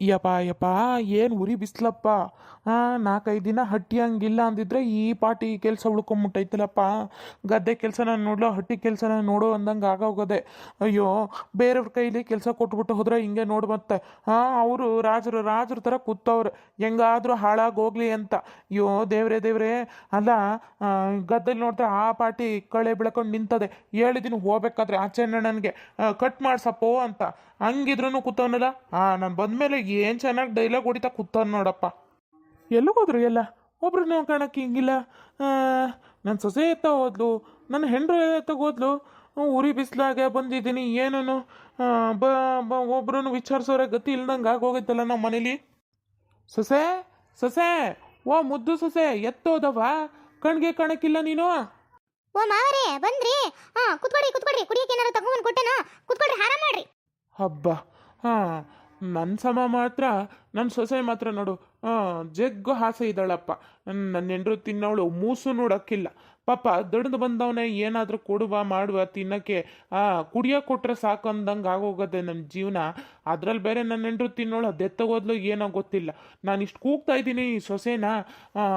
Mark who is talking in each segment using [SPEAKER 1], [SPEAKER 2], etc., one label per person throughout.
[SPEAKER 1] ಯಪ್ಪ ಯಪ್ಪ, ಏನು ಉರಿ ಬಿಸ್ಲಪ್ಪ? ಹಾಂ ನಾಲ್ಕೈದು ದಿನ ಹಟ್ಟಿ ಹಂಗಿಲ್ಲ ಅಂದಿದ್ರೆ ಈ ಪಾಟಿ ಕೆಲಸ ಉಳ್ಕೊಂಬಿಟ್ಟೈತಲಪ್ಪ ಗದ್ದೆ ಕೆಲಸನ ನೋಡ್ಲೋ, ಹಟ್ಟಿ ಕೆಲಸನ ನೋಡು ಅಂದಂಗೆ ಆಗೋಗೋದೆ. ಅಯ್ಯೋ, ಬೇರೆಯವ್ರ ಕೈಲಿ ಕೆಲಸ ಕೊಟ್ಬಿಟ್ಟು ಹೋದ್ರೆ ಹಿಂಗೆ ನೋಡು ಮತ್ತೆ. ಹಾಂ ಅವರು ರಾಜರು, ರಾಜರ ಥರ ಕೂತವ್ರು. ಹೆಂಗಾದರೂ ಹಾಳಾಗಿ ಹೋಗ್ಲಿ ಅಂತ. ಅಯ್ಯೋ, ದೇವ್ರೇ ದೇವ್ರೇ. ಅಲ್ಲ ಗದ್ದೆಲಿ ನೋಡಿದ್ರೆ ಆ ಪಾಟಿ ಕಳೆ ಬೆಳ್ಕೊಂಡು ನಿಂತದೆ. ಹೇಳಿದಿನ ಹೋಗ್ಬೇಕಾದ್ರೆ ಆಚೆ ನನಗೆ ಕಟ್ ಮಾಡ್ಸಪ್ಪೋ ಅಂತ. ಹಂಗಿದ್ರು ಕೂತವನಲ್ಲ? ಆ, ನಾನು ಬಂದ್ಮೇಲೆ ಏನು ಚೆನ್ನಾಗಿ ಡೈಲಾಗ್ ಹೊಡಿತಾ ಕೂತಾನ ನೋಡಪ್ಪ. ಎಲ್ಲಿಗೋದ್ರು ಎಲ್ಲ? ಒಬ್ರು ಕಾಣಕ್ಕೆ ಹಿಂಗಿಲ್ಲ. ನನ್ನ ಸೊಸೆ ಎತ್ತ ಹೋದ್ಲು ನನ್ನ ಹೆಂಡ್ರು ಹೋದ್ಲು. ಉರಿ ಬಿಸಿಲಾಗೆ ಬಂದಿದ್ದೀನಿ ಏನೂ ಬ ಬ ಒಬ್ರು ವಿಚಾರಿಸೋರೆ ಗತಿ ಇಲ್ದಂಗೆ ಆಗೋಗೈತಲ್ಲ ನಮ್ಮ ಮನೇಲಿ? ಸೊಸೆ ಸೊಸೆ, ಓ ಮುದ್ದು ಸೊಸೆ ಎತ್ತೋದವ ಕಣ್ಗೆ ಕಾಣಕ್ಕಿಲ್ಲ ನೀನು?
[SPEAKER 2] ಓ ಮಾವರೇ, ಬಂದ್ರಿ?
[SPEAKER 1] ಹಬ್ಬ. ಹಾಂ ನನ್ನ ಸಮ ಮಾತ್ರ ನನ್ನ ಸೊಸೆ ಮಾತ್ರ ನೋಡು. ಜಗ್ಗು ಹಾಸೆ ಇದ್ದಾಳಪ್ಪ. ನನ್ನ ಹೆಂಡ್ರು ತಿನ್ನವಳು, ಮೂಸು ನೋಡೋಕ್ಕಿಲ್ಲ. ಪಾಪ, ದಡ್ದು ಬಂದವನೇ ಏನಾದರೂ ಕೊಡುವ, ಮಾಡುವ, ತಿನ್ನಕ್ಕೆ ಕುಡಿಯೋ ಕೊಟ್ರೆ ಸಾಕು ಅಂದಂಗೆ ಆಗೋಗದೆ ನನ್ನ ಜೀವನ. ಅದ್ರಲ್ಲಿ ಬೇರೆ ನನ್ನ ಹೆಂಡ್ರು ತಿನ್ನೋಳು ಅದೆತ್ತಗೋದ್ಲು ಏನೋ ಗೊತ್ತಿಲ್ಲ. ನಾನು ಇಷ್ಟು ಕೂಗ್ತಾ ಇದ್ದೀನಿ ಈ ಸೊಸೆನ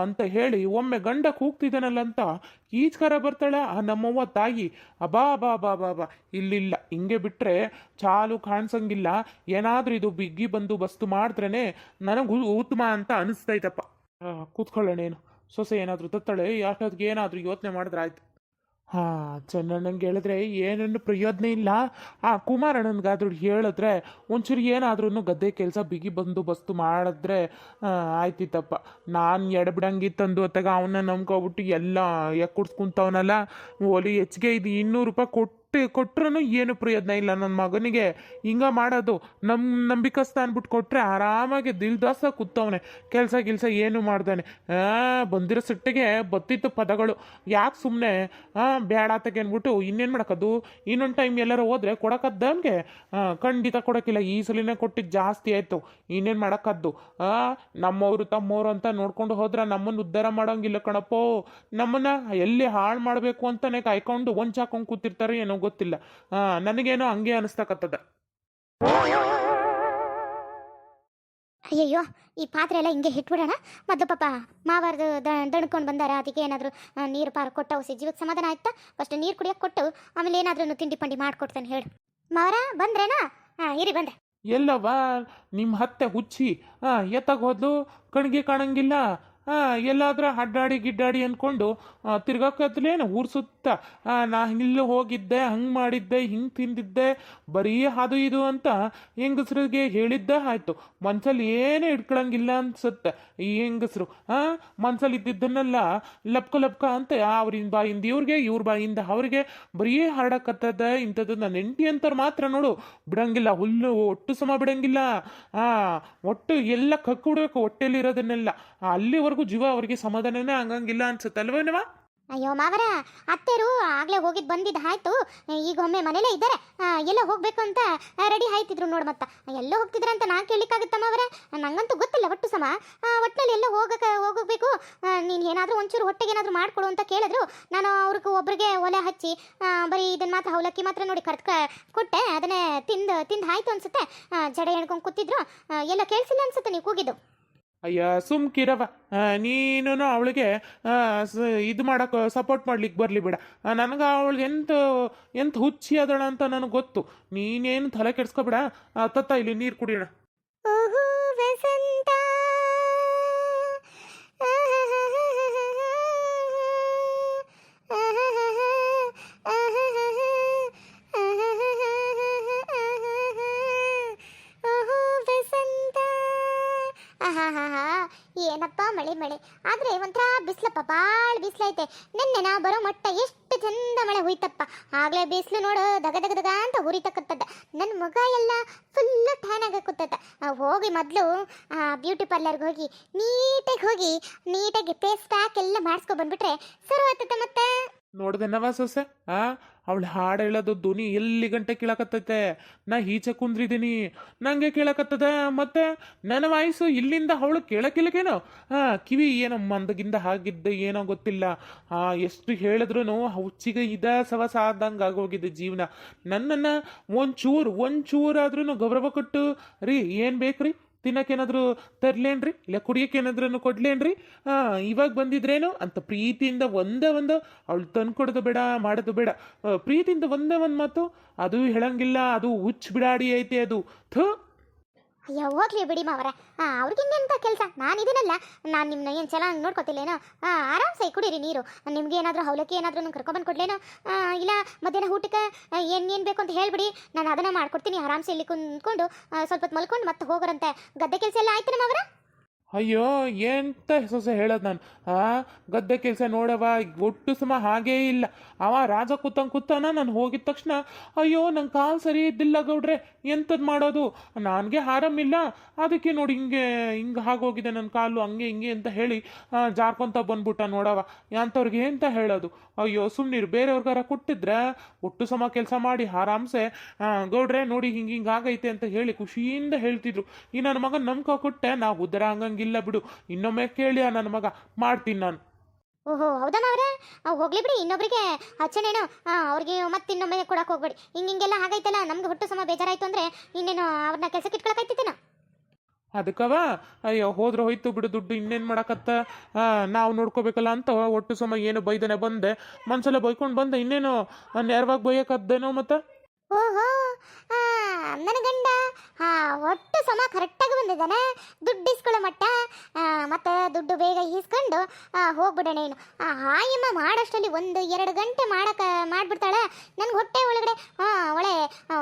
[SPEAKER 1] ಅಂತ ಹೇಳಿ ಒಮ್ಮೆ ಗಂಡ ಕೂಗ್ತಿದ್ದಾನಲ್ಲ ಅಂತ ಈಜ್ಕರ ಬರ್ತಾಳೆ ಆ ನಮ್ಮವ್ವ ತಾಯಿ. ಅಬಾ, ಬಾ ಬಾ ಬಾ ಬಾ. ಇಲ್ಲಿಲ್ಲ. ಹಿಂಗೆ ಬಿಟ್ಟರೆ ಚಾಲು ಕಾಣಿಸಂಗಿಲ್ಲ. ಏನಾದರೂ ಇದು ಬಿಗ್ಗಿ ಬಂದು ಬಸ್ತು ಮಾಡಿದ್ರೇ ನನಗೆ ಉತ್ತಮ ಅಂತ ಅನಿಸ್ತೈತಪ್ಪ. ಕೂತ್ಕೊಳ್ಳೋಣೇನು ಸೊಸೆ ಏನಾದರೂ ತತ್ತಳೆ ಅಷ್ಟೊತ್ತಿಗೆ ಏನಾದರೂ ಯೋಚನೆ ಮಾಡಿದ್ರೆ ಆಯ್ತು. ಹಾಂ ಚೆನ್ನಣ್ಣಂಗೆ ಹೇಳಿದ್ರೆ ಏನನ್ನು ಪ್ರಯೋಜನ ಇಲ್ಲ. ಆ, ಕುಮಾರಣ್ಣನಿಗಾದ್ರೂ ಹೇಳಿದ್ರೆ ಒಂಚೂರು ಏನಾದ್ರೂ ಗದ್ದೆ ಕೆಲಸ ಬಿಗಿ ಬಂದು ಬಸ್ತು ಮಾಡಿದ್ರೆ ಆಯ್ತಿತ್ತಪ್ಪ. ನಾನು ಎಡಬಿಡಂಗಿ ತಂದು ಹೊತ್ತಾಗ ಅವನ್ನ ನಂಬ್ಕೊಬಿಟ್ಟು ಎಲ್ಲ ಎಕ್ಕುಡ್ಸ್ಕೊಂತವನಲ್ಲ ಒಲಿ ಹೆಚ್ಚಿಗೆ ಇದು ಇನ್ನೂರು ರೂಪಾಯಿ ಕೊಟ್ಟು ಕೊಟ್ರೂ ಏನು ಪ್ರಯೋಜನ ಇಲ್ಲ ನನ್ನ ಮಗನಿಗೆ. ಹಿಂಗ ಮಾಡೋದು ನಮ್ಮ ನಂಬಿಕಸ್ತ ಅಂದ್ಬಿಟ್ಟು ಕೊಟ್ಟರೆ ಆರಾಮಾಗಿ ದಿಲ್ದಾಸ ಕೂತವನೆ. ಕೆಲಸ ಗಿಲ್ಸ ಏನು ಮಾಡ್ದಾನೆ. ಬಂದಿರೋ ಸಿಟ್ಟಿಗೆ ಬತ್ತಿತ್ತು ಪದಗಳು. ಯಾಕೆ ಸುಮ್ಮನೆ ಬೇಡ ತಗೆ ಅಂದ್ಬಿಟ್ಟು ಇನ್ನೇನು ಮಾಡೋಕ್ಕದು ಇನ್ನೊಂದು ಟೈಮ್ ಎಲ್ಲರೂ ಹೋದ್ರೆ ಹಂಗೆ ಖಂಡಿತ ಕೊಡೋಕ್ಕಿಲ್ಲ ಈ ಸಲಿನೇ ಕೊಟ್ಟಿದ್ದು ಜಾಸ್ತಿ ಆಯಿತು. ಇನ್ನೇನು ಮಾಡೋಕ್ಕದ್ದು ನಮ್ಮವರು ತಮ್ಮವರು ಅಂತ ನೋಡ್ಕೊಂಡು ಹೋದ್ರೆ ನಮ್ಮನ್ನು ಉದ್ಧಾರ ಮಾಡೋಂಗಿಲ್ಲ ಕಣಪ್ಪೋ. ನಮ್ಮನ್ನು ಎಲ್ಲಿ ಹಾಳು ಮಾಡಬೇಕು ಅಂತಲೇ ಕಾಯ್ಕೊಂಡು ಹೊಂಚಾಕೊಂಡು ಕೂತಿರ್ತಾರೆ ಏನೋ ಗೊತ್ತಿಲ್ಲ. ನನಗೇನೋ ಹಂಗೆ ಅನಿಸ್ತಕತ್ತದ.
[SPEAKER 2] ಅಯ್ಯಯ್ಯೋ ಈ ಪಾತ್ರೆ ಎಲ್ಲ ಹಿಂಗೆ ಇಟ್ಬಿಡೋಣ. ಮೊದಲು ಪಾಪ ಮಾವಾರ್ದು ದಣ್ಕೊಂಡು ಬಂದಾರ ಅದಕ್ಕೆ ಏನಾದರೂ ನೀರು ಪಾರು ಕೊಟ್ಟು ಸಿ ಜೀವಕ್ಕೆ ಸಮಾಧಾನ ಆಯ್ತಾ? ಫಸ್ಟ್ ನೀರು ಕುಡಿಯೋಕೆ ಕೊಟ್ಟು ಆಮೇಲೆ ಏನಾದ್ರೂ ತಿಂಡಿ ಪಂಡಿ ಮಾಡ್ಕೊಡ್ತಾನೆ ಹೇಳು. ಮಾವರ ಬಂದ್ರೇನಾ? ಹಾಂ ಇರಿ ಬಂದೆ.
[SPEAKER 1] ಎಲ್ಲವ ನಿಮ್ಮ ಹತ್ತೆ ಹುಚ್ಚಿ. ಹಾಂ ಎತ್ತಾಗ ಹೋದ್ಲು ಕಣ್ಗೆ ಕಾಣಂಗಿಲ್ಲ. ಎಲ್ಲಾದ್ರೂ ಅಡ್ಡಾಡಿ ಗಿಡ್ಡಾಡಿ ಅಂದ್ಕೊಂಡು ತಿರ್ಗಾಕತ್ಲೇನು ಊರ್ ಸುತ್ತ. ನಾ ಇಲ್ಲಿ ಹೋಗಿದ್ದೆ, ಹಂಗೆ ಮಾಡಿದ್ದೆ, ಹಿಂಗೆ ತಿಂದಿದ್ದೆ, ಬರೀ ಅದು ಇದು ಅಂತ ಹೆಂಗಸ್ರಿಗೆ ಹೇಳಿದ್ದೇ ಆಯಿತು. ಮನ್ಸಲ್ಲಿ ಏನು ಇಟ್ಕೊಳಂಗಿಲ್ಲ ಅನ್ಸುತ್ತೆ ಈ ಹೆಂಗಸ್ರು. ಆ, ಮನ್ಸಲ್ಲಿ ಇದ್ದಿದ್ದನ್ನೆಲ್ಲ ಲಪ್ಕ ಲಪ್ಕ ಅಂತ ಅವ್ರಿಂದ ಬಾಯಿಂದ ಇವ್ರಿಗೆ, ಇವ್ರ ಬಾಯಿಂದ ಅವ್ರಿಗೆ ಬರೀ ಹರಡಕತ್ತದ ಇಂಥದ್ದು ನನ್ನ ಎಂಟಿ ಅಂತಾರೆ ಮಾತ್ರ ನೋಡು. ಬಿಡಂಗಿಲ್ಲ, ಹುಲ್ಲು ಒಟ್ಟು ಸಮ ಬಿಡಂಗಿಲ್ಲ. ಆ, ಒಟ್ಟು ಎಲ್ಲ ಕಕ್ಕಿಡ್ಬೇಕು ಹೊಟ್ಟೆಲಿರೋದನ್ನೆಲ್ಲ ಅಲ್ಲಿವರೆಗೂ ಜೀವ ಅವ್ರಿಗೆ ಸಮಾಧಾನನೇ ಆಗಂಗಿಲ್ಲ ಅನ್ಸುತ್ತೆ ಅಲ್ವೇನವ
[SPEAKER 2] ಅಯ್ಯೋ ಮಾವರ, ಅತ್ತೆರು ಆಗ್ಲೇ ಹೋಗಿದ್ ಬಂದಿದ್ದು ಆಯ್ತು. ಈಗ ಒಮ್ಮೆ ಮನೇಲೇ ಇದ್ದಾರೆ. ಎಲ್ಲ ಹೋಗ್ಬೇಕು ಅಂತ ರೆಡಿ ಆಯ್ತಿದ್ರು ನೋಡ್ ಮತ್ತ. ಎಲ್ಲ ಹೋಗ್ತಿದ್ರ ಅಂತ ನಾನು ಕೇಳಿಕ್ಕಾಗುತ್ತ ಮಾವರ? ನಂಗಂತೂ ಗೊತ್ತಿಲ್ಲ ಒಟ್ಟು ಸಮ. ಒಟ್ಟಿನಲ್ಲಿ ಎಲ್ಲ ಹೋಗಕ್ಕೆ ಹೋಗಬೇಕು. ನೀನು ಏನಾದರೂ ಒಂಚೂರು ಹೊಟ್ಟೆಗೆ ಏನಾದರೂ ಮಾಡಿಕೊಡು ಅಂತ ಕೇಳಿದ್ರು. ನಾನು ಅವ್ರಿಗೆ ಒಬ್ರಿಗೆ ಒಲೆ ಹಚ್ಚಿ ಬರೀ ಇದನ್ನ ಮಾತ್ರ, ಅವಲಕ್ಕಿ ಮಾತ್ರ ನೋಡಿ ಕರ್ಕ ಕೊಟ್ಟೆ. ಅದನ್ನೇ ತಿಂದು ತಿಂದು ಆಯ್ತು ಅನ್ಸುತ್ತೆ. ಜಡ ಎಣ್ಕೊಂಡು ಕೂತಿದ್ರು. ಎಲ್ಲ ಕೇಳಿಸಿಲ್ಲ ಅನ್ಸುತ್ತೆ ನೀವು ಕೂಗಿದ್ದು.
[SPEAKER 1] ಅಯ್ಯ ಸುಮ್ಕಿರವ ನೀನು ಅವಳಿಗೆ ಇದು ಮಾಡಕ್ಕೆ ಸಪೋರ್ಟ್ ಮಾಡ್ಲಿಕ್ಕೆ ಬರಲಿ ಬಿಡ. ನನಗೆ ಅವಳು ಎಂತ ಎಂತ ಹುಚ್ಚಿ ಅದಳ ಅಂತ ನನಗೆ ಗೊತ್ತು. ನೀನೇನು ತಲೆ ಕೆಡ್ಸ್ಕೊಬೇಡ. ತತ್ತ, ಇಲ್ಲಿ ನೀರು ಕುಡಿಯೋಣ
[SPEAKER 2] ಓಹೋ ವಸಂತ ಓಹೋ ವಸಂತ ಆಹಾಹಾಹಾ, ಏನಪ್ಪ ಮಳೆ ಮಳೆ? ಆದ್ರೆ ಒಂಥರ ಬಿಸ್ಲಪ್ಪ ಭಾಳ ಬಿಸ್ಲೈತೆ. ನಿನ್ನೆ ನಾ ಬರೋ ಮಟ್ಟ ಎಷ್ಟು ಚಂದ ಮಳೆ ಹುಯ್ತಪ್ಪ. ಆಗ್ಲೇ ಬಿಸಿಲು ನೋಡು ದಗ ದಗ ದಗ ಅಂತ ಹುರಿತಕ್ಕಂಥದ್ದು ನನ್ನ ಮಗ ಎಲ್ಲ ಫುಲ್ಲು ಟ್ಯಾನ್ ಆಗಕತ್ತದ ಹೋಗಿ ಮೊದಲು ಬ್ಯೂಟಿ ಪಾರ್ಲರ್ಗೆ ಹೋಗಿ, ನೀಟಾಗಿ ಹೋಗಿ, ನೀಟಾಗಿ ಫೇಸ್ ಪ್ಯಾಕ್ ಎಲ್ಲ ಮಾಡಿಸ್ಕೊ ಬಂದ್ಬಿಟ್ರೆ ಸರಿ ಮತ್ತೆ. ಮತ್ತೆ
[SPEAKER 1] ನೋಡ್ದೆನವ ಸೊಸೆ, ಆ? ಅವಳು ಹಾಡು ಹೇಳೋದು ಧ್ವನಿ ಎಲ್ಲಿ ಗಂಟೆ ಕೇಳಕತ್ತೈತೆ? ನಾ ಈಚೆ ಕುಂದ್ರಿದ್ದೀನಿ ನನಗೆ ಕೇಳಕತ್ತದ? ಮತ್ತೆ ನನ್ನ ವಾಯ್ಸು ಇಲ್ಲಿಂದ ಅವಳು ಕೇಳಕ್ಕಿಲ್ಲಕೇನು? ಹಾಂ ಕಿವಿ ಏನೋ ಮಂದಗಿಂದ ಹಾಗಿದ್ದ ಏನೋ ಗೊತ್ತಿಲ್ಲ. ಎಷ್ಟು ಹೇಳಿದ್ರು ಹುಚ್ಚಿಗ ಇದ ಸವಸ ಆದಂಗೆ ಆಗೋಗಿದೆ ಜೀವನ. ನನ್ನನ್ನು ಒಂಚೂರು ಒಂಚೂರಾದ್ರೂ ಗೌರವ ಕೊಟ್ಟು ರೀ, ಏನು ಬೇಕ್ರಿ? ತಿನ್ನಕ್ಕೇನಾದರೂ ತರ್ಲೇನ್ರಿ? ಇಲ್ಲ ಕುಡಿಯೋಕ್ಕೇನಾದ್ರೂ ಕೊಡ್ಲೇನ್ರಿ? ಹಾಂ, ಇವಾಗ ಬಂದಿದ್ರೇನು? ಅಂತ ಪ್ರೀತಿಯಿಂದ ಒಂದೇ ಒಂದು, ಅವಳು ತಂದು ಕೊಡೋದು ಬೇಡ, ಮಾಡೋದು ಬೇಡ. ಪ್ರೀತಿಯಿಂದ ಒಂದೇ ಒಂದು ಮಾತು, ಅದು ಹೇಳಂಗಿಲ್ಲ, ಅದು ಹುಚ್ಚು ಬಿಡಾಡಿ ಐತೆ ಅದು. ಥೂ
[SPEAKER 2] ಅಯ್ಯೋ, ಹೋಗ್ಲಿ ಬಿಡಿ ಮಾವರ. ಅವ್ರಿಗೆ ಹಿಂಗೆಂತ ಕೆಲಸ? ನಾನು ಇದನ್ನಲ್ಲ. ನಾನು ನಿಮ್ಮನ್ನ ಏನು ಚೆನ್ನಾಗಿ ನೋಡ್ಕೊತಿಲ್ಲೇನೋ? ಆರಾಮ್ಸೆ, ಕುಡೀರಿ ನೀರು. ನಿಮ್ಗೆ ಏನಾದರೂ ಅವಲಕ್ಕಿ ಏನಾದರೂ ಕರ್ಕೊಬಂದು ಕೊಡ್ಲೇನೋ ಇಲ್ಲ, ಮಧ್ಯಾಹ್ನ ಊಟಕ್ಕೆ ಏನು ಏನು ಬೇಕು ಅಂತ ಹೇಳಿಬಿಡಿ. ನಾನು ಅದನ್ನು ಮಾಡ್ಕೊಡ್ತೀನಿ, ಆರಾಮ್ಸೆ ಇಲ್ಲಿ ಕುಂದ್ಕೊಂಡು ಸ್ವಲ್ಪ ಹೊತ್ತು ಮಲ್ಕೊಂಡು ಮತ್ತೆ ಹೋಗೋರಂತೆ. ಗದ್ದೆ ಕೆಲಸ ಎಲ್ಲ ಆಯ್ತು ಮಾವರ?
[SPEAKER 1] ಅಯ್ಯೋ, ಎಂತ ಸೊಸೆ ಹೇಳೋದು ನಾನು? ಆ, ಗದ್ದೆ ಕೆಲಸ ನೋಡವ, ಒಟ್ಟು ಸಮ ಹಾಗೇ ಇಲ್ಲ. ಅವ ರಾಜ ಕೂತಂಗೆ ಕೂತಾನ, ನಾನು ಹೋಗಿದ ತಕ್ಷಣ, ಅಯ್ಯೋ, ನಂಗೆ ಕಾಲು ಸರಿ ಇದ್ದಿಲ್ಲ ಗೌಡ್ರೆ ಎಂಥದ್ದು ಮಾಡೋದು? ನನಗೆ ಆರಾಮಿಲ್ಲ ಅದಕ್ಕೆ ನೋಡಿ ಹಿಂಗೆ ಹಿಂಗೆ ಆಗೋಗಿದೆ ನನ್ನ ಕಾಲು, ಹಂಗೆ ಹಿಂಗೆ ಅಂತ ಹೇಳಿ ಜಾರ್ಕೊಂತ ಬಂದ್ಬಿಟ್ಟ ನೋಡವ. ಅಂಥವ್ರಿಗೆ ಎಂತ ಹೇಳೋದು? ಅಯ್ಯೋ ಸುಮ್ಮನಿರು ಬೇರೆಯವ್ರಿಗಾರ ಕೊಟ್ಟಿದ್ರೆ ಒಟ್ಟು ಸಮ ಕೆಲಸ ಮಾಡಿ ಆರಾಮ್ಸೆ ಗೌಡ್ರೆ, ನೋಡಿ ಹಿಂಗೆ ಹಿಂಗೆ ಆಗೈತೆ ಅಂತ ಹೇಳಿ ಖುಷಿಯಿಂದ ಹೇಳ್ತಿದ್ರು. ಈ ನನ್ನ ಮಗ ನಂಬ್ಕೊ ಕೊಟ್ಟೆ, ನಾವು ಉದರ ಹಂಗಂಗಿಲ್ಲ ಬಿಡು. ಇನ್ನೊಮ್ಮೆ ಕೇಳಿ ನನ್ನ ಮಗ. ಮಾಡ್ತೀನಿ ನಾನು.
[SPEAKER 2] ಓಹೋ ಹೌದಾ ಮಾವ್ರೆ ಹೋಗ್ಲಿ ಬಿಡಿ. ಇನ್ನೊಬ್ರಿಗೆ ಅಚ್ಚನೇನು ಅವ್ರಿಗೆ ಮತ್ತೆ ಇನ್ನೊಮ್ಮೆ ಕೊಡಕ್ಕೆ ಹೋಗ್ಬೇಡಿ. ಹಿಂಗೆ ಹಿಂಗೆಲ್ಲ ಆಗೈತಲ್ಲ ನಮ್ಗೆ ಹುಟ್ಟು ಸಮ ಬೇಜಾರಾಯ್ತು ಅಂದ್ರೆ ಇನ್ನೇನು ಅವ್ರನ್ನ ಕೆಲಸಕ್ಕೆ ಇಟ್ಕೊಳಕೈತಿತ್ತೇನೋ
[SPEAKER 1] ಅದಕ್ಕವ? ಅಯ್ಯೋ ಹೋದ್ರೆ ಹೋಯ್ತು ಬಿಡು ದುಡ್ಡು. ಇನ್ನೇನು ಮಾಡಕತ್ತ? ನಾವು ನೋಡ್ಕೋಬೇಕಲ್ಲ ಅಂತ ಒಟ್ಟು ಸಮ ಏನು ಬೈದನೆ ಬಂದೆ. ಮನ್ಸಲ್ಲ ಬೈಕೊಂಡು ಬಂದೆ. ಇನ್ನೇನು ನೇರವಾಗಿ ಬೈಯಕ್ಕದ್ದೇನೋ ಮತ್ತೆ?
[SPEAKER 2] ಓಹೋ ನನ್ನ ಗಂಡ ಒಟ್ಟು ಸಮ ಕರೆಕ್ಟಾಗಿ ಬಂದಿದ್ದಾನೆ. ದುಡ್ಡು ಇಸ್ಕೊಳ್ಳೋ ಮಟ್ಟ ಮತ್ತೆ ದುಡ್ಡು ಬೇಗ ಈಸ್ಕೊಂಡು ಹೋಗ್ಬಿಡೋಣ ಏನು ಹಾಯಮ್ಮ ಮಾಡೋಷ್ಟರಲ್ಲಿ ಒಂದು ಎರಡು ಗಂಟೆ ಮಾಡಕ್ಕೆ ಮಾಡಿಬಿಡ್ತಾಳೆ. ನನಗೆ ಹೊಟ್ಟೆ ಒಳಗಡೆ ಆ, ಒಳ್ಳೆ ಆ,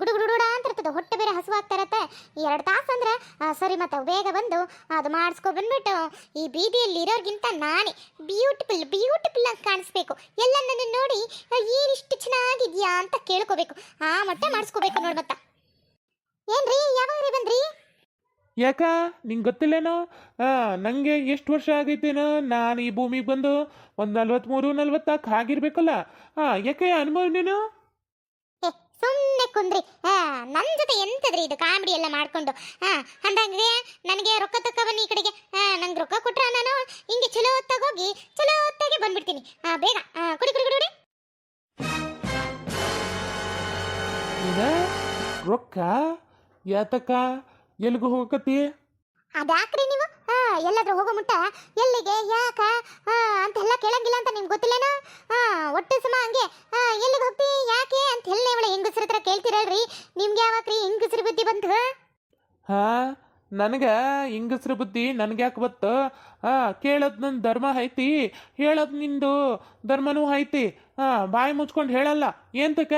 [SPEAKER 2] ಗುಡು ಗುಡು ಗುಡ ಅಂತ ಇರ್ತದೆ ಹೊಟ್ಟೆ ಬೇರೆ ಹಸುವಾಗ್ತಾ ಇರತ್ತೆ ಎರಡು ತಾಸು ಅಂದ್ರೆ ಸರಿ ಮತ್ತೆ ಬೇಗ ಬಂದು ಅದು ಮಾಡಿಸ್ಕೊ ಬಂದ್ಬಿಟ್ಟು, ಈ ಬೀದಿಯಲ್ಲಿ ಇರೋರ್ಗಿಂತ ನಾನೇ ಬ್ಯೂಟಿಫುಲ್ ಬ್ಯೂಟಿಫುಲ್ ಅಂತ ಕಾಣಿಸ್ಬೇಕು. ಎಲ್ಲ ನನ್ನ ನೋಡಿ ಏನಿಷ್ಟು ಚೆನ್ನಾಗಿದ್ಯಾ ಅಂತ ಕೇಳ್ಕೋಬೇಕು. ಆ ಮಟ್ಟ ಮಾಡಿಸ್ಕೋಬೇಕು ನೋಡಿ ಮತ್ತ. ಏನ್ರಿ ಯಾವಾಗ ಬಂದ್ರಿ?
[SPEAKER 1] ಯಾಕ, ನಿಂಗೆ ಗೊತ್ತಿಲ್ಲೇನೋ? ನನಗೆ ಎಷ್ಟು ವರ್ಷ ಆಗೈತೇನೋ? ನಾನು ಈ ಭೂಮಿಗೆ ಬಂದು ಒಂದು ನಲ್ವತ್ತ್ಮೂರು ನಲ್ವತ್ತಾಕ್ ಆಗಿರ್ಬೇಕಲ್ಲ. ಹಾಂ ಯಾಕೆ ಅನುಭವ ನೀನು?
[SPEAKER 2] ಸುಮ್ಮನೆ ಕುಂದ್ರಿ. ನನ್ನ ಜೊತೆ ಎಂತದ್ರಿ ಇದು ಕಾಮಿಡಿ ಎಲ್ಲ ಮಾಡ್ಕೊಂಡು? ಹಾ ಅಂದಂಗೆ ನನಗೆ ರೊಕ್ಕ ತಕ್ಕ ಬನ್ನಿ ಈ ಕಡೆಗೆ. ಹಾ ನಂಗೆ ರೊಕ್ಕ ಕೊಟ್ರ ನಾನು ಹಿಂಗೆ ಚಲೋ ಹೊತ್ತಾಗೋಗಿ ಹೋಗಿ ಚಲೋ ಹೊತ್ತಾಗೆ ಬಂದ್ಬಿಡ್ತೀನಿ. ಆ ಬೇಗ. ಕುಡಿ ಕುಡಿ ಕುಡಿ ಕುಡಿ.
[SPEAKER 1] ರೊಕ್ಕ? ಯಾತಕ್ಕ? ಎಲ್ಗೂ ಹೋಗಕತ್ತಿ?
[SPEAKER 2] ಅದ್ಯಾಕ್ರಿ ನೀವು? ಎಲ್ಲಾದ್ರೂ ಹೋಗೋ ಮುಟ್ಟ? ಎಲ್ಲಿಗೆ ಯಾಕ? ಅಂತೆಲ್ಲ ಕೇಳಂಗಿಲ್ಲ ಅಂತ ನಿಮ್ಗೆ ಗೊತ್ತಿಲ್ಲೇನೋ ಹಾ ಒಟ್ಟು ಸಮ ಹಂಗೆ ಹಾ ಎಲ್ಲಿಗೆ ಹೋಗ್ತಿ ಯಾಕೆ ಅಂತ ಎಲ್ಲ ಇವಳೆ ಹೆಂಗಸ್ರ ಹತ್ರ ಕೇಳ್ತಿರಲ್ರಿ ನಿಮ್ಗೆ ಯಾವಾಗ್ರಿ ಹೆಂಗಸ್ರ ಬುದ್ಧಿ ಬಂತು
[SPEAKER 1] ಹಾ ನನಗೆ ಹಿಂಗಸ್ರ ಬುದ್ಧಿ ನನಗೆ ಯಾಕೆ ಬತ್ತು ಹಾಂ ಕೇಳೋದು ನನ್ನ ಧರ್ಮ ಐತಿ, ಹೇಳೋದು ನಿಂದು ಧರ್ಮನೂ ಐತಿ. ಹಾಂ ಬಾಯಿ ಮುಚ್ಕೊಂಡು ಹೇಳಲ್ಲ. ಎಂತಕ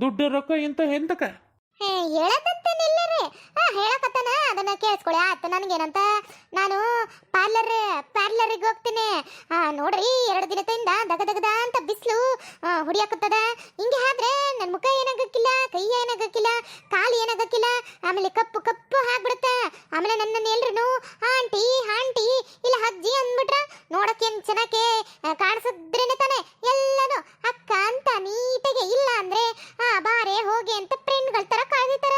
[SPEAKER 1] ದುಡ್ಡು ರೊಕ್ಕ ಎಂತ ಎಂತಕ
[SPEAKER 2] ಹೇ, ಹೇಳಕತ್ತೇನಿಲ್ಲರಿ. ಹಾ ಹೇಳಕತ್ತಾನ? ಅದನ್ನ ಕೇಳಿಸ್ಕೊಳ್ಳಿ ಆತ ನನಗೇನಂತ? ನಾನು ಪಾರ್ಲರ್ ಪಾರ್ಲರಿಗೆ ಹೋಗ್ತೀನಿ. ಆ, ನೋಡ್ರಿ, ಎರಡು ದಿನದಿಂದ ದಗ ದಗದ ಅಂತ ಬಿಸಿಲು ಹುಡಿಯಾಕತ್ತದ ಹಿಂಗೆ ಆದ್ರೆ ನನ್ನ ಮುಖ ಏನಾಗಕ್ಕಿಲ್ಲ, ಕೈ ಏನಾಗಕ್ಕಿಲ್ಲ, ಕಾಲು ಏನಾಗಕ್ಕಿಲ್ಲ. ಆಮೇಲೆ ಕಪ್ಪು ಕಪ್ಪು ಆಗ್ಬಿಡುತ್ತೆ. ಆಮೇಲೆ ನನ್ನನ್ನು ಎಲ್ರು ಆಂಟಿ ಆಂಟಿ, ಇಲ್ಲ ಅಜ್ಜಿ ಅಂದ್ಬಿಟ್ರ ನೋಡಕ್ಕೇನು ಚೆನ್ನಾಗಿ ಕಾಣಿಸಿದ್ರೇನೆ ತಾನೆ. ಎಲ್ಲನೂ ಅಕ್ಕ ಅಂತ ನೀಟಾಗೆ ಇಲ್ಲ ಅಂದ್ರೆ, ಆ, ಬಾರೆ ಹೋಗಿ ಅಂತ ಫ್ರೆಂಡ್ಗಳ ಕಾಯ್ದಿತಾರ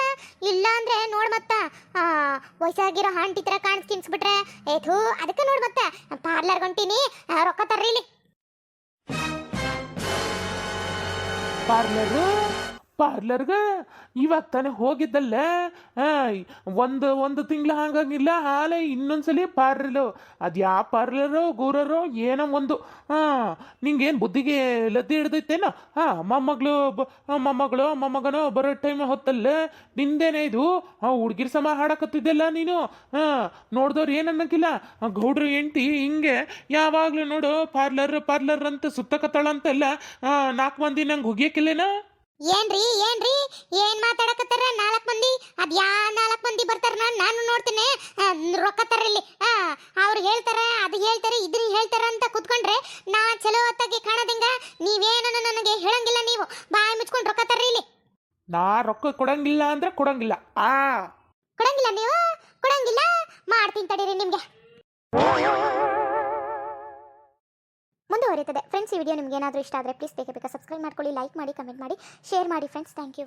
[SPEAKER 2] ಇಲ್ಲ ಅಂದ್ರೆ ನೋಡ್ ಮತ್ತ. ವಯಸ್ಸಾಗಿರೋ ಆಂಟಿ ತರ ಕಾಣಿಸ್ಕಿನ್ಸ್ಬಿಟ್ರೆ ಏಥು ಅದಕ್ಕೆ ನೋಡ್ ಮತ್ತ. ಪಾರ್ಲರ್ ಹೊಂಟೀನಿ. ರೊಕ್ಕ ತರ್ರಿಲಿ
[SPEAKER 1] ಪಾರ್ಲರು? ಪಾರ್ಲರ್ಗೆ ಇವಾಗ ತಾನೇ ಹೋಗಿದ್ದಲ್ಲ? ಒಂದು ಒಂದು ತಿಂಗಳು ಹಾಗಂಗಿಲ್ಲ, ಹಾಲೆ ಇನ್ನೊಂದ್ಸಲಿ ಪಾರ್ಲರು. ಅದು ಯಾವ ಪಾರ್ಲರು, ಗೂರರು, ಏನೋ ಒಂದು ಹಾಂ ನಿಂಗೇನು ಬುದ್ಧಿಗೆ ಲದ್ದಿ ಹಿಡ್ದೈತೇನೋ? ಹಾಂ ಮೊಮ್ಮಗಳು ಮೊಮ್ಮಗಳು, ಮೊಮ್ಮಗನೋ, ಬರೋ ಟೈಮ್ ಹೊತ್ತಲ್ಲ ನಿಂದೇನೆ ಇದು? ಹಾಂ ಹುಡ್ಗಿರ್ ಸಮ ಹಾಡಕತ್ತಿದ್ದೆಲ್ಲ ನೀನು? ಹಾಂ ನೋಡ್ದವ್ರು ಏನು ಅನ್ನಕ್ಕಿಲ್ಲ ಗೌಡ್ರ ಗೌಡ್ರು, ಹೆಂಡ್ತಿ ಹಿಂಗೆ ಯಾವಾಗಲೂ ನೋಡು ಪಾರ್ಲರ್ ಪಾರ್ಲರ್ ಅಂತ ಸುತ್ತಕತ್ತಾಳಂತೆಲ್ಲ ನಾಲ್ಕು ಮಂದಿ ನಂಗೆ ಹುಗಿಯಕ್ಕಿಲ್ಲೇನಾ
[SPEAKER 2] ಏನ್ರಿ ಏನ್ರಿ? ಏನ್ ಮಾತಾಡಕತ್ತಾರ? ನಾಲ್ಕು ಮಂದಿ? ಅದ್ ಯಾ ನಾಲ್ಕು ಮಂದಿ ಬರ್ತಾರ ನಾನು ನಾನು ನೋಡ್ತೀನಿ. ಆ, ಇಲ್ಲಿ. ತರಲಿ ಅವ್ರು ಹೇಳ್ತಾರ ಅದು ಹೇಳ್ತಾರೆ ಇದನ್ನ ಹೇಳ್ತಾರ ಅಂತ ಕುತ್ಕೊಂಡ್ರೆ ನಾ ಚಲೋ ಹೊತ್ತಾಗಿ ಕಾಣದಂಗ? ನೀವೇನನ್ನ ನನಗೆ ಹೇಳಂಗಿಲ್ಲ ನೀವು. ಬಾಯಿ ಮುಚ್ಕೊಂಡು ರೊಕ್ಕ ಇಲ್ಲಿ.
[SPEAKER 1] ನಾ ರೊಕ್ಕ ಕೊಡಂಗಿಲ್ಲ ಅಂದ್ರೆ ಕೊಡಂಗಿಲ್ಲ. ಆ.
[SPEAKER 2] ಕೊಡಂಗಿಲ್ಲ ನೀವು? ಕೊಡಂಗಿಲ್ಲ? ಮಾಡ್ತೀನಿ ತಡೀರಿ ನಿಮ್ಗೆ. ಮುಂದುವರಿಯುತ್ತದೆ ಫ್ರೆಂಡ್ಸ್ ಈ ವಿಡಿಯೋ ನಿಮ್ಗೆ ಏನಾದರೂ ಇಷ್ಟ ಆದರೆ ಪ್ಲೀಸ್ ಬೇಗ ಸಬ್ಸ್ಕ್ರೈಬ್ ಮಾಡ್ಕೊಳ್ಳಿ ಲೈಕ್ ಮಾಡಿ ಕಮೆಂಟ್ ಮಾಡಿ ಶೇರ್ ಮಾಡಿ ಫ್ರೆಂಡ್ಸ್ ಥ್ಯಾಂಕ್ ಯು